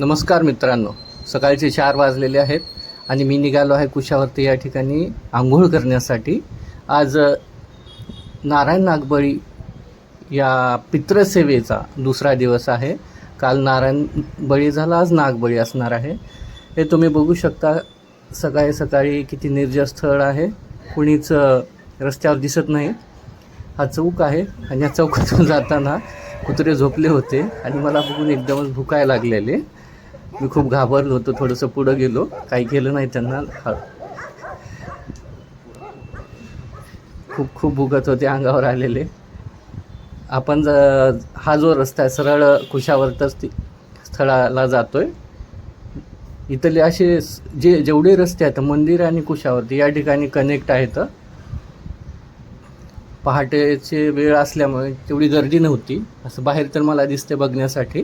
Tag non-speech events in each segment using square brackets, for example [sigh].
नमस्कार मित्रांनो. सकाळचे चार वाजलेले आहेत आणि मी निघालो आहे कुशावरती या ठिकाणी आंघोळ करण्यासाठी. आज नारायण नागबळी या पितृसेवेचा दुसरा दिवस आहे. काल नारायण बळी झाला आज नागबळी असणार आहे. हे तुम्ही बघू शकता सकाळी सकाळी किती निर्जन स्थळ आहे. कुणीच रस्त्यावर दिसत नाही. हा चौक आहे आणि या चौकातून जाताना कुत्रे झोपले होते आणि मला बघून एकदमच भुकायला लागलेले. मी खूप घाबरलो होतो थोडंसं पुढं गेलो. काही केलं नाही त्यांना. खूप खूप भुगत होते अंगावर आलेले. आपण ज हा जो रस्ता आहे सरळ कुशावर्त स्थळाला जातो आहे इथले असे जे जेवढे रस्ते आहेत मंदिर आणि कुशावरती या ठिकाणी कनेक्ट आहेत. पहाटेचे वेळ असल्यामुळे तेवढी गर्दी नव्हती. असं बाहेर तर मला दिसते बघण्यासाठी.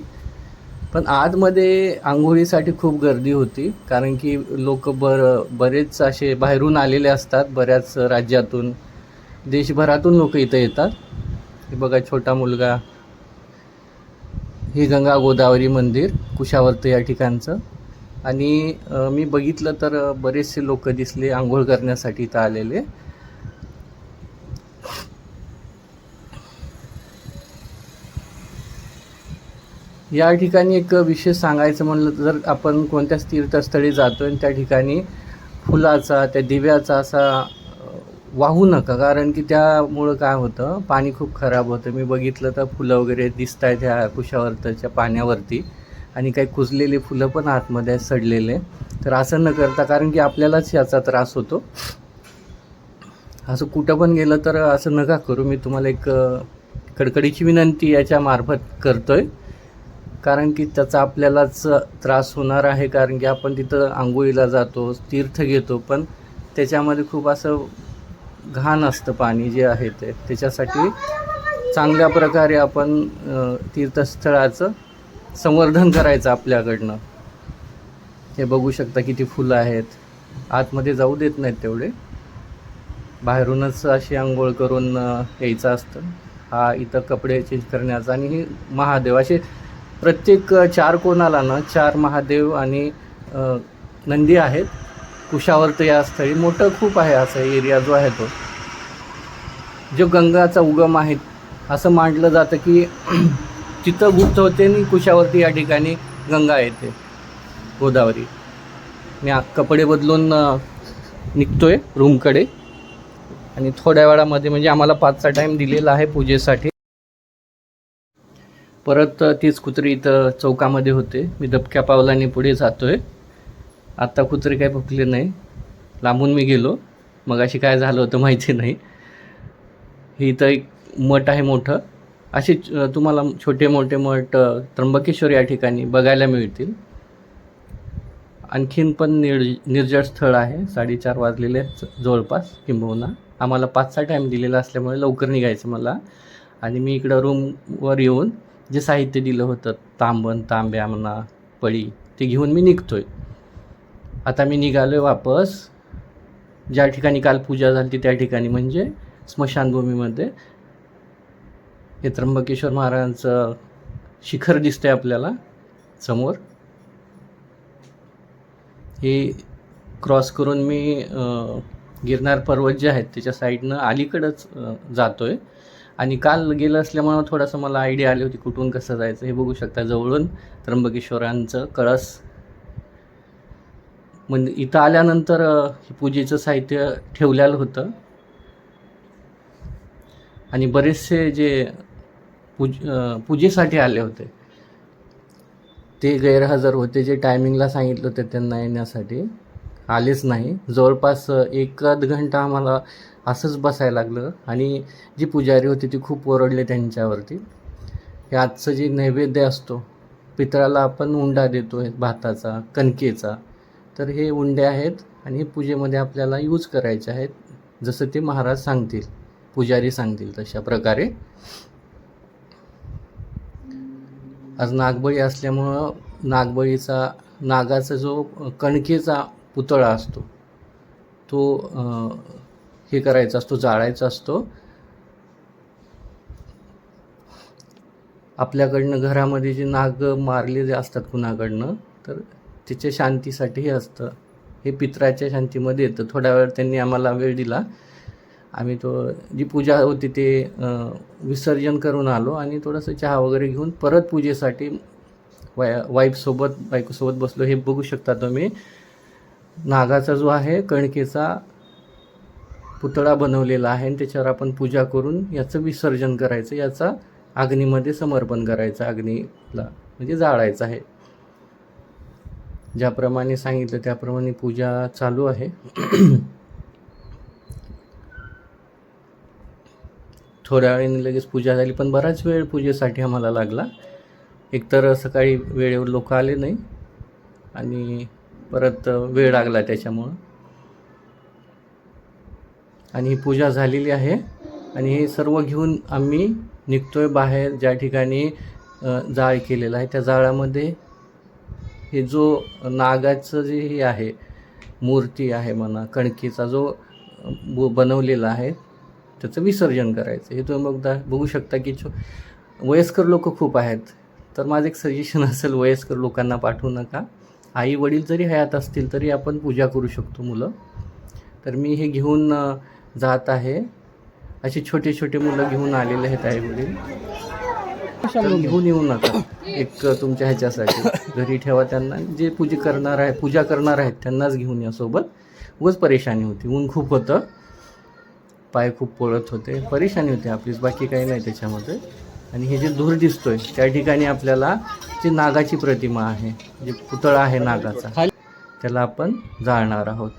पण आतमध्ये आंघोळीसाठी खूप गर्दी होती कारण की लोक बर बरेच असे बाहेरून आलेले असतात बऱ्याच राज्यातून. देशभरातून लोक इथं येतात. हे बघा छोटा मुलगा. ही गंगा गोदावरी मंदिर कुशावर्त या ठिकाणचं. आणि मी बघितलं तर बरेचसे लोक दिसले आंघोळ करण्यासाठी इथं आलेले. या ठिकाणी एक विशेष सांगायचं म्हणलं तर जर आपण कोणत्याच तीर्थस्थळी जातो आणि त्या ठिकाणी फुलाचा त्या दिव्याचा असा वाहू नका. कारण की त्यामुळं काय होतं पाणी खूप खराब होतं. मी बघितलं तर फुलं वगैरे दिसत आहेत ह्या कुशावर्तच्या पाण्यावरती. आणि काही कुजलेली फुलं पण आतमध्ये आहेत सडलेले. तर असं न करता कारण की आपल्यालाच याचा त्रास होतो. असं कुठं पण गेलं तर असं नका करू. मी तुम्हाला एक कडकडीची विनंती याच्या मार्फत आहे कारण की त्याचा आपल्यालाच त्रास होणार आहे कारण की आपण तिथं आंघोळीला जातो तीर्थ घेतो पण त्याच्यामध्ये खूप असं घाण असतं पाणी जे आहे ते. त्याच्यासाठी चांगल्या प्रकारे आपण तीर्थस्थळाचं संवर्धन करायचं आपल्याकडनं. हे बघू शकता किती फुलं आहेत. आतमध्ये जाऊ देत नाहीत तेवढे. बाहेरूनच अशी आंघोळ करून यायचं असतं. हा इथं कपडे चेंज करण्याचा आणि हे महादेव असे प्रत्येक चार कोणाला ना चार महादेव आणि नंदी आहेत. कुशावर्त या स्थळी मोठं खूप आहे असं एरिया जो आहे तो. जो गंगाचा उगम आहे असं मांडलं जातं की [clears throat] तिथं गुप्त होते आणि कुशावर्ती या ठिकाणी गंगा येते गोदावरी. मी कपडे बदलून निघतो आहे रूमकडे आणि थोड्या वेळामध्ये म्हणजे आम्हाला पाचचा टाईम दिलेला आहे पूजेसाठी. परत तीच कुत्री इथं चौकामध्ये होते. मी दबक्या पावलाने पुढे जातो आहे आत्ता कुत्री काही भुकली नाही. लांबून मी गेलो. मग अशी काय झालं होतं माहिती नाही. हे इथं एक मठ आहे मोठं. असे तुम्हाला छोटे मोठे मठ त्र्यंबकेश्वर या ठिकाणी बघायला मिळतील. आणखीन पण निर् निर्जळ स्थळ आहे. साडेचार वाजलेले आहेत. जवळपास किंबहुना. आम्हाला पाचचा टाईम दिलेला असल्यामुळे लवकर निघायचं मला. आणि मी इकडं रूमवर येऊन जे साहित्य दिलं होतं तांबण तांब्या म्हणा पळी ते घेऊन मी निघतोय. आता मी निघालो आहे वापस. ज्या ठिकाणी काल पूजा झाली त्या ठिकाणी म्हणजे स्मशानभूमीमध्ये. हे त्र्यंबकेश्वर महाराजांचं शिखर दिसतंय आपल्याला समोर. हे क्रॉस करून मी गिरनार पर्वत जे आहेत त्याच्या साईडनं अलीकडंच जातो आहे आणि काल गेलं असल्यामुळं थोडंसं मला आयडिया आली होती कुठून कसं जायचं हे बघू शकता. जवळून त्र्यंबकेश्वरांचं कळस. म्हणजे इथं आल्यानंतर पूजेचं साहित्य ठेवलेलं होतं. आणि बरेचसे जे पूज पूजेसाठी आले होते. ते गैरहजर होते. जे टायमिंगला सांगितलं होतं त्यांना येण्यासाठी. आलेच नाही. जवळपास एकाद घंटा आम्हाला असंच बसायला लागलं आणि जी पुजारी होती ती खूप ओरडले त्यांच्यावरती. हे आजचं जे नैवेद्य असतो पितळाला आपण उंडा देतो भाताचा कणकेचा तर हे उंडे आहेत आणि हे पूजेमध्ये आपल्याला यूज करायचे आहेत जसं ते महाराज सांगतील पुजारी सांगतील तशा प्रकारे. आज नागबळी असल्यामुळं नागबळीचा नागाचा जो कणकेचा पुतळा असतो. तो हे करायचा असतो जाळायचा असतो. आपल्याकडनं घरामध्ये जे नाग मारले जे असतात कुणाकडनं तर तिच्या शांतीसाठी हे असतं. हे पित्राच्या शांतीमध्ये येतं. थोड्या वेळ त्यांनी आम्हाला वेळ दिला. आम्ही तो जी पूजा होती ते विसर्जन करून आलो आणि थोडंसं चहा वगैरे घेऊन परत पूजेसाठी वाय वाईफसोबत बायकोसोबत बसलो. हे बघू शकता तुम्ही. नागाचा जो आहे कणकेचा पुतळा बनवलेला आहे आणि त्याच्यावर आपण पूजा करून याचं विसर्जन करायचं याचा अग्नीमध्ये समर्पण करायचं अग्नीला म्हणजे जाळायचं आहे. ज्याप्रमाणे सांगितलं त्याप्रमाणे पूजा चालू आहे. [clears throat] थोड्या वेळाने लगेच पूजा झाली पण बराच वेळ पूजेसाठी आम्हाला लागला. एकतर सकाळी वेळेवर लोक आले नाही आणि परत वेळ लागला त्याच्यामुळं. आणि ही पूजा झालेली आहे आणि हे सर्व घेऊन आम्ही निघतोय बाहेर ज्या ठिकाणी जाळ केलेला आहे. त्या जाळामध्ये हे जो नागाचं जे हे आहे मूर्ती आहे म्हणा कणकीचा जो बनवलेला आहे त्याचं विसर्जन करायचं. हे तुम्ही बघता बघू शकता की छो वयस्कर लोक खूप आहेत. तर माझं एक सजेशन [laughs] असेल वयस्कर लोकांना पाठवू नका. आई वडील जरी हयात असतील तरी आपण पूजा करू शकतो मुलं. तर मी हे घेऊन जात आहे. असे छोटे छोटे मुलं घेऊन आलेले आहेत आई वडील तर घेऊन येऊ नका. एक तुमच्या ह्याच्यासाठी. घरी ठेवा त्यांना. जे पूजा करणार आहे पूजा करणार आहेत त्यांनाच घेऊन या सोबत. उगाच परेशानी होती. ऊन खूप होतं. पाय खूप पळत होते. परेशानी होते आपलीच. बाकी काही नाही त्याच्यामध्ये. आणि हे जे धूर दिसतोय त्या ठिकाणी आपल्याला जी नागाची प्रतिमा आहे जे पुतळा आहे नागाचा. त्याला आपण जाळणार आहोत.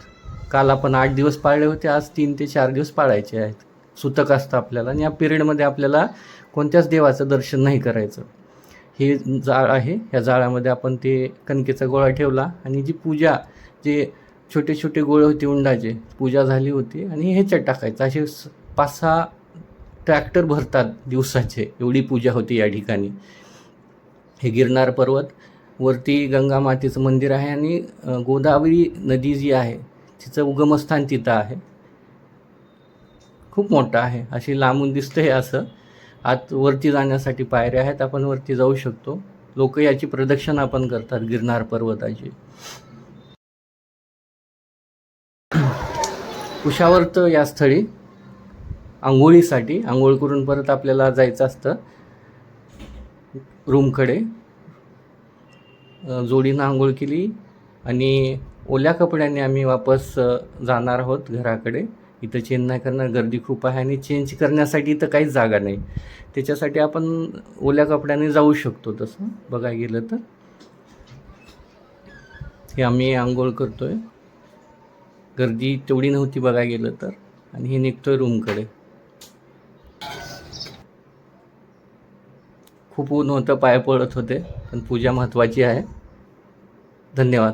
काल आपण आठ दिवस पाळले होते आज तीन ते चार दिवस पाळायचे आहेत. सुतक असतं आपल्याला आणि या पिरियडमध्ये आपल्याला कोणत्याच देवाचं दर्शन नाही करायचं. हे जाळ आहे या जाळामध्ये आपण ते कणकेचा गोळा ठेवला आणि जी पूजा जे छोटे छोटे गोळे होते उंडाचे पूजा झाली होती आणि ह्याच्यात टाकायचं. असे स- पाच सहा ट्रॅक्टर भरतात दिवसाचे एवढी पूजा होती या ठिकाणी. हे गिरनार पर्वत. वरती गंगा मातेचं मंदिर आहे आणि गोदावरी नदी जी आहे तिचं उगमस्थान तिथं आहे. खूप मोठं आहे. अशी लांबून दिसतं हे असं. आत वरती जाण्यासाठी पायऱ्या आहेत. आपण वरती जाऊ शकतो. लोक याची प्रदक्षिणा पण करतात गिरनार पर्वताची. कुशावर्त या स्थळी आंघोळीसाठी आंघोळ करून परत आपल्याला जायचं असतं. रूमकडे जोडीनं आंघोळ केली आणि ओल्या कपड्याने आम्ही वापस जाणार आहोत घराकडे. इथं चेंज नाही करणार गर्दी खूप आहे आणि चेंज करण्यासाठी इथं काहीच जागा नाही. त्याच्यासाठी आपण ओल्या कपड्याने जाऊ शकतो तसं बघायला गेलं तर. हे आम्ही आंघोळ करतोय. गर्दी तेवढी नव्हती बघायला गेलं तर. आणि हे निघतोय रूमकडे. खूप ऊन होतं पाय पडत होते पण पूजा महत्त्वाची आहे. धन्यवाद.